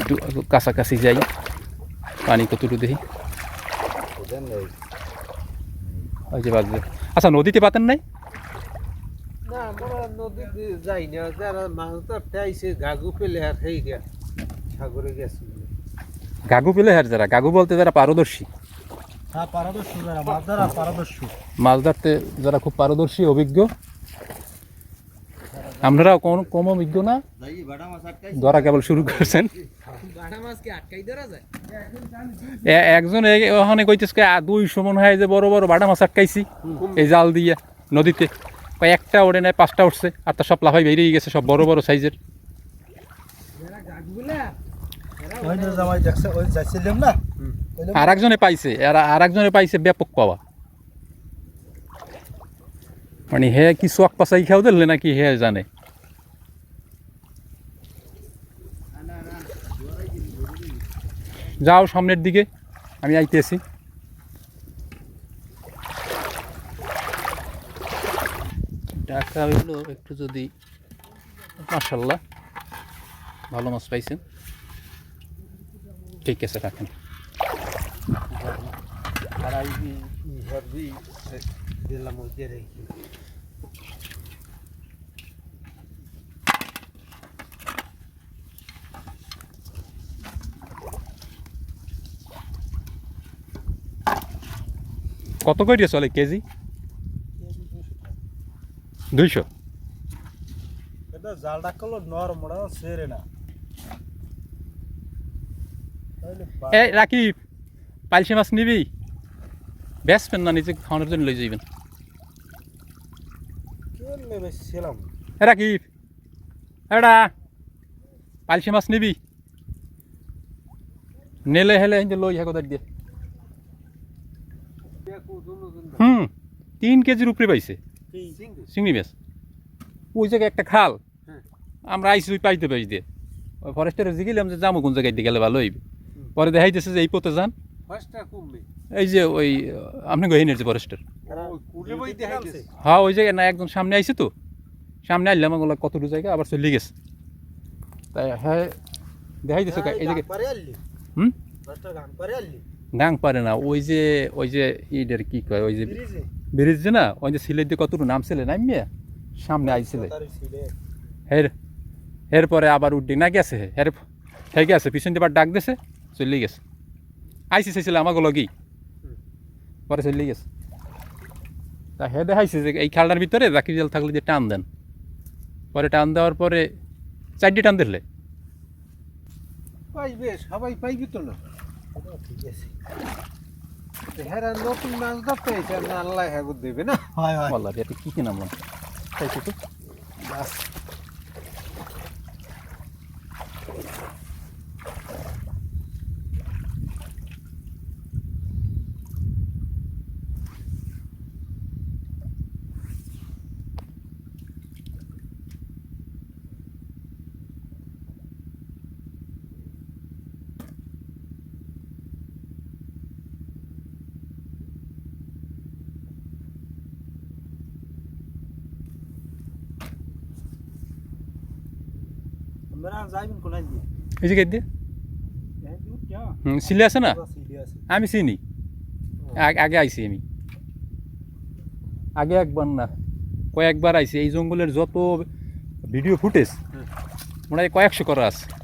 একটু কাছাকাছি যাই। পানি কতটুকু দেখি? ওই যে বাজবে আচ্ছা নদীতে পাতেন নাই? গাগু পেলে যারা? গাগু বলতে যারা পারদর্শী। হ্যাঁ পারদর্শী মাছ ধরতে যারা খুব পারদর্শী অভিজ্ঞ। আপনারাও কম অভিজ্ঞ না। ধরা কেবল শুরু করছেন। একজন ওখানে কইতেছে দুইশো মনে হয় যে বড় বড় বাটা মাছ আটকাইছি এই জাল দিয়ে নদীতে। কয় একটা ওড়ে নেয় পাঁচটা উঠছে আর তার সব লাফাই বেরিয়ে গেছে সব বড় বড় সাইজের। আর একজনে পাইছে আর আর একজনে পাইছে ব্যাপক পাওয়া। মানে হে কি চক পাচাই খাও দিলে নাকি হে জানে। যাও সামনের দিকে আমি আইতেছি। টাকা হইল একটু যদি মার্শাল্লাহ ভালো মাছ পাইছেন। ঠিক আছে রাখেন। আর দিলাম ওই কত করে চলে কেজি? দুইশো। এটা জালটা করল নরম ওটা সেরে না। তাইলে পা- এ রাকিব পালসি মাছ নিবি? বেচবেন না নিজে খাওয়ানোর জন্য লই যাইবেন। রাকিব এডা পালসি মাছ নিবি? নেলে হেলে লই হ্যাঁ কোথায় দিয়ে হুম তিন কেজির উপরে পাইছে। চিংড়ি মাছ। ওই জায়গায় একটা খাল। আমরা আইসি ওই পাইতে পাই দিয়ে। ওই ফরেস্টের জিগেলাম যে যাব কোন জায়গায় দিয়ে গেলে ভালো হইবে। পরে দেখাই দেখাইতেছে যে এই পথে যান। এই যে ওই আপনি গহিনের যে ফরেস্টার হ্যাঁ ওই জায়গায় না একদম সামনে আইছে তো। সামনে আইলাম ওগুলো কতটুকু জায়গা? আবার চলে গেছে। তাই হ্যাঁ দেখাই দিছো এই জায়গায় হুম? গাং পারে না ওই যে ওই যে ইডের কি কয় ওই যে ব্রিজ। যে না ওই যে সিলেট দিয়ে কতটুকু নামছিলে নামিয়ে সামনে আইছিলে। হের এরপরে আবার উড্ডি না গেছে হের হে গেছে পিছন দিয়ে ডাক দিছে চলে গেছে। আইসি চাইছিলে আমাকে লগি পরে চলে গেছে। তা হে দেখাইছে যে এই খেলাটার ভিতরে জাকি জাল থাকলে যে টান দেন। পরে টান দেওয়ার পরে চারটি টান দিলে। পাইবে সবাই পাইবি তো না। হেরা নতুন মাছ ধরতে আইছে না আল্লাহ হ্যাঁ দেবে না হয়, হয়। বললা এটা কি কি নামলাম খাইছে তো বাস। এই যে সিলে আছে না। আমি চিনি। আগ- আগে আইছি আমি। আগে একবার না কয়েকবার আইছি। এই জঙ্গলের যত ভিডিও ফুটেজ মনে হয় কয়েকশো করা আছে।